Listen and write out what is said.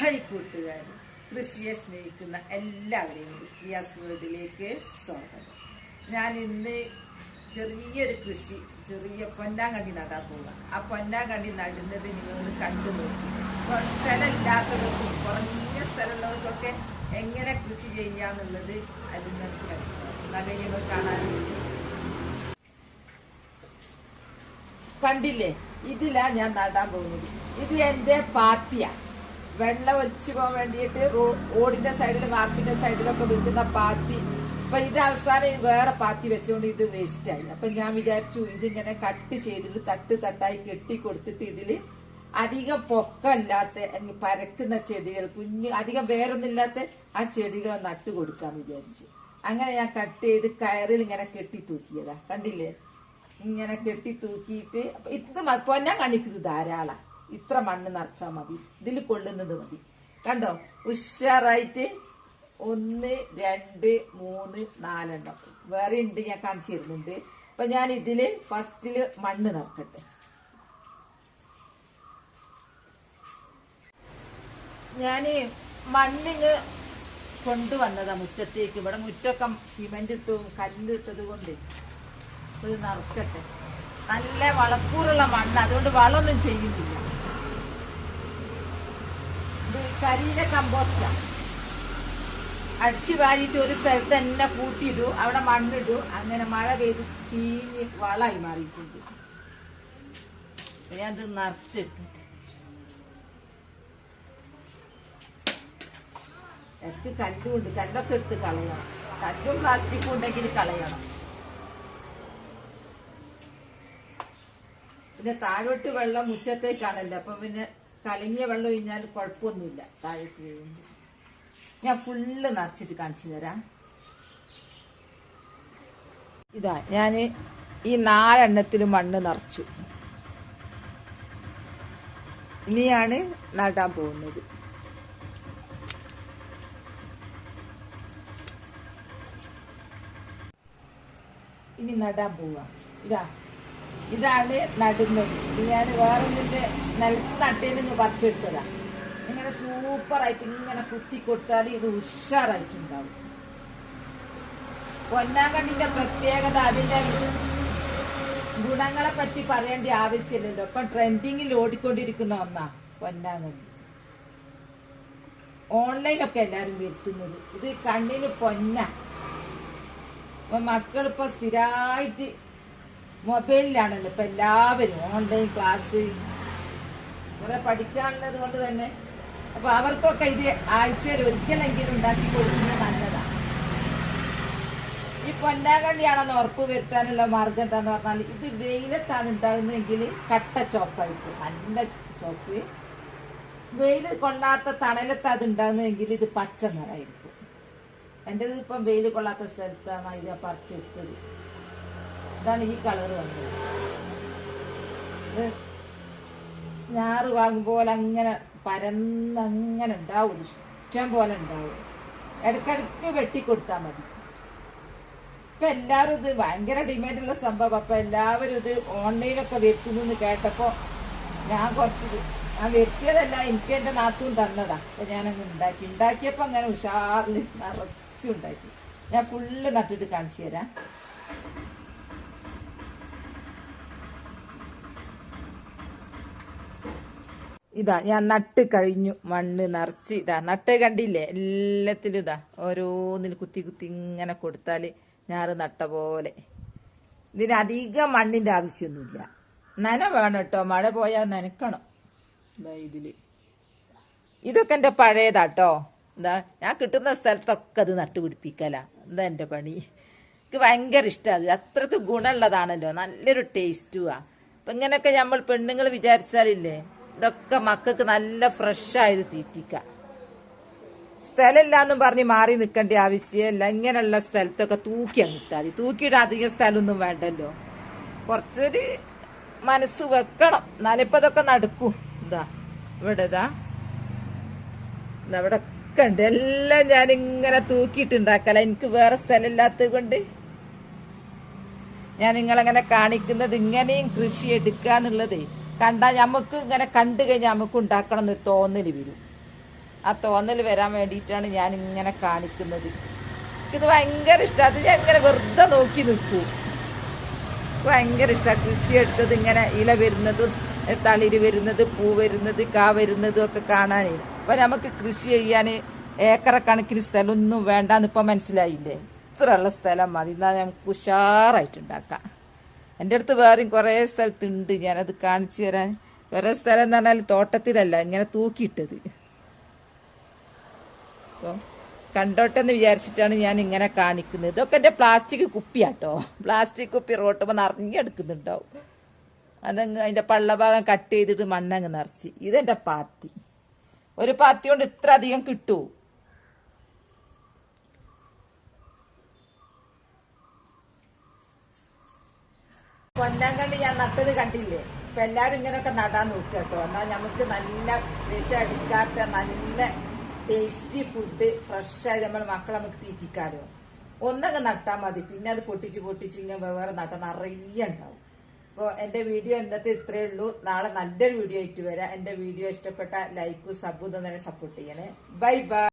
High കൂട്ടുകാർ കൃഷിയെ സ്നേഹിക്കുന്ന എല്ലാവരെയും ഗ്യാസ് വേൾഡിലേക്ക് സ്വാഗതം. ഞാൻ ഇന്ന് ചെറിയൊരു കൃഷി ചെറിയ പൊന്നാങ്കണ്ണി നടാൻ പോവുക ആ പൊന്നാങ്കണ്ണി നടുന്നത് നിങ്ങളൊന്ന് കണ്ടു നോക്കി. സ്ഥലമില്ലാത്തവർക്കും കുറഞ്ഞ സ്ഥലമുള്ളവർക്കൊക്കെ എങ്ങനെ കൃഷി ചെയ്യാന്നുള്ളത് അത് നിങ്ങൾക്ക് കാണാൻ. കണ്ടില്ലേ? ഇതിലാ ഞാൻ നടാൻ പോകുന്നത്. ഇത് എന്റെ പാത്തിയാ. വെള്ളം ഒലിച്ചു പോകാൻ വേണ്ടിയിട്ട് റോഡിന്റെ സൈഡിൽ വാർപ്പിന്റെ സൈഡിലൊക്കെ വിൽക്കുന്ന പാത്തി. അപ്പൊ ഇത് അവസാനം വേറെ പാത്തി വെച്ചുകൊണ്ട് ഇത് വേസ്റ്റ് ആയി. അപ്പൊ ഞാൻ വിചാരിച്ചു ഇതിങ്ങനെ കട്ട് ചെയ്തിട്ട് തട്ട് തട്ടായി കെട്ടി കൊടുത്തിട്ട് ഇതിൽ അധികം പൊക്കമില്ലാത്ത പരക്കുന്ന ചെടികൾ കുഞ്ഞ് അധികം വേറൊന്നുമില്ലാത്ത ആ ചെടികൾ നട്ടു കൊടുക്കാൻ വിചാരിച്ചു. അങ്ങനെ ഞാൻ കട്ട് ചെയ്ത് കയറിൽ ഇങ്ങനെ കെട്ടി തൂക്കിയതാ. കണ്ടില്ലേ? ഇങ്ങനെ കെട്ടി തൂക്കിയിട്ട് ഇത് പൊന്നാൻ കാണിക്കുന്നത് ധാരാളം. ഇത്ര മണ്ണ് നിറച്ചാൽ മതി. ഇതിൽ കൊള്ളുന്നത് മതി. കണ്ടോ? ഉഷാറായിട്ട് ഒന്ന് രണ്ട് മൂന്ന് നാലെണ്ണം. വേറെ ഉണ്ട് ഞാൻ കാണിച്ചു തരുന്നുണ്ട്. അപ്പൊ ഞാൻ ഇതിൽ ഫസ്റ്റിൽ മണ്ണ് നിറക്കട്ടെ. ഞാൻ മണ്ണിങ് കൊണ്ടുവന്നതാ മുറ്റത്തേക്ക്. ഇവിടെ മുറ്റൊക്കെ സിമെന്റ് ഇട്ടും കല്ലിട്ടത് കൊണ്ട് ഇത് നിറക്കട്ടെ. നല്ല വളക്കൂറുള്ള മണ്ണ്. അതുകൊണ്ട് വളമൊന്നും ചെയ്യുന്നില്ല. കരിയില കമ്പോസ്റ്റാ. അടിച്ചു വാരിയിട്ട് ഒരു സ്ഥലത്ത് തന്നെ കൂട്ടിയിടൂ അവിടെ മണ്ണിടൂ. അങ്ങനെ മഴ പെയ്ത് ചീഞ്ഞ് വളമായി മാറിയിട്ടുണ്ട്. ഞാൻ ഇത് നിറച്ചിട്ടു. എനിക്ക് കല്ലുണ്ട്. കല്ലൊക്കെ എടുത്ത് കളയണം. കല്ലും പ്ലാസ്റ്റിക്കും ഉണ്ടെങ്കിൽ കളയണം. പിന്നെ താഴോട്ട് വെള്ളം മുറ്റത്തേക്കാണല്ലോ. അപ്പൊ പിന്നെ കലങ്ങിയ വെള്ളം കഴിഞ്ഞാൽ കുഴപ്പമൊന്നുമില്ല. താഴേക്ക് വീഴുമ്പോൾ ഞാൻ ഫുള്ള് നിറച്ചിട്ട് കാണിച്ചു തരാം. ഇതാ ഞാൻ ഈ നാലെണ്ണത്തിലും മണ്ണ് നിറച്ചു. ഇനിയാണ് നടാൻ പോകുന്നത്. ഇനി നടാൻ പോവാ. ഇതാ ഇതാണ് നടുന്നത്. ഞാൻ വേറൊന്നിന്റെ നിലത്ത് നട്ടേന്ന് പറിച്ചെടുത്തതാ. ഇങ്ങനെ സൂപ്പറായിട്ട് ഇങ്ങനെ കുത്തി കൊടുത്താൽ ഇത് ഉഷാറായിട്ടുണ്ടാവും. പൊന്നാങ്കണ്ണിന്റെ പ്രത്യേകത അതിന്റെ ഗുണങ്ങളെ പറ്റി പറയേണ്ട ആവശ്യമില്ലല്ലോ. ഇപ്പൊ ട്രെൻഡിങ്ങിൽ ഓടിക്കൊണ്ടിരിക്കുന്ന ഒന്നാ പൊന്നാങ്കണ്ണി. ഓൺലൈനൊക്കെ എല്ലാരും വരുത്തുന്നത്. ഇത് കണ്ണിന് പൊന്ന. മക്കളിപ്പോ സ്ഥിരമായിട്ട് മൊബൈലിലാണല്ലോ ഇപ്പൊ എല്ലാവരും ഓൺലൈൻ ക്ലാസ് കുറെ പഠിക്കാനുള്ളത് കൊണ്ട് തന്നെ. അപ്പൊ അവർക്കൊക്കെ ഇത് ആഴ്ചയിൽ ഒരിക്കലെങ്കിലും ഉണ്ടാക്കി കൊടുക്കുന്നത് നല്ലതാണ് ഈ പൊന്നാങ്കണ്ണിയാണെന്ന് ഉറപ്പ് വരുത്താനുള്ള മാർഗം എന്താന്ന് പറഞ്ഞാൽ ഇത് വെയിലത്താണ് ഉണ്ടാകുന്നതെങ്കിൽ കട്ട ചോപ്പായിരിക്കും നല്ല ചോപ്പ്. വെയിൽ കൊള്ളാത്ത തണലത്ത് അത് ഉണ്ടാകുന്നതെങ്കിൽ ഇത് പച്ച നിറമായിരിക്കും. എന്റേത് ഇപ്പം വെയിൽ കൊള്ളാത്ത സ്ഥലത്താണ് ഇത് പറിച്ചെടുത്തത്. ഇതാണ് ഈ കളർ വന്നത്. ഇത് ഞാറ് വാങ്ങുമ്പോൾ അങ്ങനെ പരന്നങ്ങനെ ഉണ്ടാവും. ഇഷ്ടം പോലെ ഉണ്ടാവും. ഇടക്കിടക്ക് വെട്ടിക്കൊടുത്താൽ മതി. ഇപ്പൊ എല്ലാവരും ഇത് ഭയങ്കര ഡിമാൻഡുള്ള സംഭവം. അപ്പൊ എല്ലാവരും ഇത് ഓൺലൈനൊക്കെ വരുത്തുന്നു കേട്ടപ്പോ ഞാൻ കുറച്ച് ഞാൻ വരുത്തിയതല്ല എനിക്ക് എന്റെ നാത്തും തന്നതാ. അപ്പൊ ഞാനങ്ങ് ഉണ്ടാക്കി. ഉണ്ടാക്കിയപ്പോ അങ്ങനെ ഉഷാറിൽ നിറച്ചുണ്ടാക്കി. ഞാൻ ഫുള്ള് നട്ടിട്ട് കാണിച്ചു തരാം. ഇതാ ഞാൻ നട്ട് കഴിഞ്ഞു. മണ്ണ് നിറച്ച് ഇതാ നട്ട് കണ്ടില്ലേ? എല്ലാത്തിലും ഇതാ ഓരോന്നിൽ കുത്തി കുത്തി ഇങ്ങനെ കൊടുത്താൽ ഞാറ് നട്ട പോലെ. ഇതിന് അധികം മണ്ണിന്റെ ആവശ്യമൊന്നുമില്ല. നന വേണം കേട്ടോ മഴ പോയാൽ നനക്കണം. ഇതാ ഇതിൽ. ഇതൊക്കെ എന്റെ പഴയതാട്ടോ എന്താ ഞാൻ കിട്ടുന്ന സ്ഥലത്തൊക്കെ അത് നട്ടുപിടിപ്പിക്കല എന്താ എന്റെ പണി. എനിക്ക് ഭയങ്കര ഇഷ്ടമാണ് അത്. അത്രയ്ക്ക് ഗുണമുള്ളതാണല്ലോ. നല്ലൊരു ടേസ്റ്റുവാ. അപ്പൊ ഇങ്ങനെയൊക്കെ നമ്മൾ പെണ്ണുങ്ങൾ വിചാരിച്ചാലില്ലേ? ഇതൊക്കെ മക്കൾക്ക് നല്ല ഫ്രഷായത് തീറ്റിക്കാം. സ്ഥലമില്ലാന്നും പറഞ്ഞ് മാറി നിൽക്കേണ്ട ആവശ്യമില്ല. ഇങ്ങനെയുള്ള സ്ഥലത്തൊക്കെ തൂക്കി അങ്ങിട്ടാൽ മതി. തൂക്കിയിട്ട് അധികം സ്ഥലമൊന്നും വേണ്ടല്ലോ. കുറച്ചൊരു മനസ്സ് വെക്കണം. എന്നാലിപ്പോ ഇതൊക്കെ നടക്കും. ഇതാ ഇവിടെ ഇതാ. ഇവിടെ ഒക്കെ ഉണ്ട്. എല്ലാം ഞാൻ ഇങ്ങനെ തൂക്കിയിട്ടുണ്ടാക്കല എനിക്ക് വേറെ സ്ഥലമില്ലാത്തത് കൊണ്ട് ഞാൻ നിങ്ങളങ്ങനെ കാണിക്കുന്നത് ഇങ്ങനെയും കൃഷി എടുക്കുക എന്നുള്ളത് കണ്ടാൽ നമുക്ക് ഇങ്ങനെ കണ്ടു കഴിഞ്ഞാൽ നമുക്ക് ഉണ്ടാക്കണം എന്നൊരു തോന്നൽ വരും. ആ തോന്നൽ വരാൻ വേണ്ടിയിട്ടാണ് ഞാൻ ഇങ്ങനെ കാണിക്കുന്നത്. എനിക്കിത് ഭയങ്കര ഇഷ്ടമാണ് ഞാൻ ഇങ്ങനെ വെറുതെ നോക്കി നിൽക്കൂ. ഭയങ്കര ഇഷ്ടമാണ് കൃഷി എടുത്തത് ഇങ്ങനെ ഇല വരുന്നതും തളിര് വരുന്നത് പൂ വരുന്നത് കാ വരുന്നതും ഒക്കെ കാണാൻ അപ്പൊ നമുക്ക് കൃഷി ചെയ്യാൻ ഏക്കറക്കണക്കിന് സ്ഥലമൊന്നും വേണ്ടെന്ന് ഇപ്പൊ മനസ്സിലായില്ലേ? ഇത്രയുള്ള സ്ഥലം മതി. എന്നാൽ നമുക്ക് ഉഷാറായിട്ട് ഉണ്ടാക്കാം. എന്റെ അടുത്ത് വേറെയും കുറേ സ്ഥലത്തുണ്ട്. ഞാനത് കാണിച്ചു തരാൻ. വേറെ സ്ഥലം എന്ന് പറഞ്ഞാൽ തോട്ടത്തിലല്ല ഇങ്ങനെ തൂക്കിയിട്ടത്. അപ്പോൾ കണ്ടോട്ടെന്ന് വിചാരിച്ചിട്ടാണ് ഞാൻ ഇങ്ങനെ കാണിക്കുന്നത്. ഇതൊക്കെ എന്റെ പ്ലാസ്റ്റിക് കുപ്പിയാട്ടോ. പ്ലാസ്റ്റിക് കുപ്പി റോട്ടുമ്പോൾ നിറഞ്ഞെടുക്കുന്നുണ്ടാവും. അതങ്ങ് അതിന്റെ പള്ളഭാഗം കട്ട് ചെയ്തിട്ട് മണ്ണങ്ങ് നിറച്ച്. ഇതെന്റെ പാത്തി. ഒരു പാത്തി കൊണ്ട് ഇത്ര അധികം കിട്ടൂ പൊന്നാങ്കണ്ണി ഞാൻ നട്ടത് കണ്ടില്ലേ? ഇപ്പൊ എല്ലാരും ഇങ്ങനെയൊക്കെ നടാൻ നോക്കുക കേട്ടോ. എന്നാൽ നമുക്ക് നല്ല വിഷം അടിക്കാത്ത നല്ല ടേസ്റ്റി ഫുഡ് ഫ്രഷായി നമ്മൾ മക്കളെ നമുക്ക് തീറ്റിക്കാലോ. ഒന്നങ്ങ് നട്ടാൽ മതി. പിന്നെ അത് പൊട്ടിച്ച് പൊട്ടിച്ച് ഇങ്ങനെ വേറെ നട്ടാൽ നിറയെ ഉണ്ടാവും. അപ്പോൾ എന്റെ വീഡിയോ ഇന്നത്തെ ഇത്രയേ ഉള്ളൂ. നാളെ നല്ലൊരു വീഡിയോ ആയിട്ട് വരാം. എന്റെ വീഡിയോ ഇഷ്ടപ്പെട്ട ലൈക്കും സബും തന്നെ സപ്പോർട്ട് ചെയ്യണേ. Bye by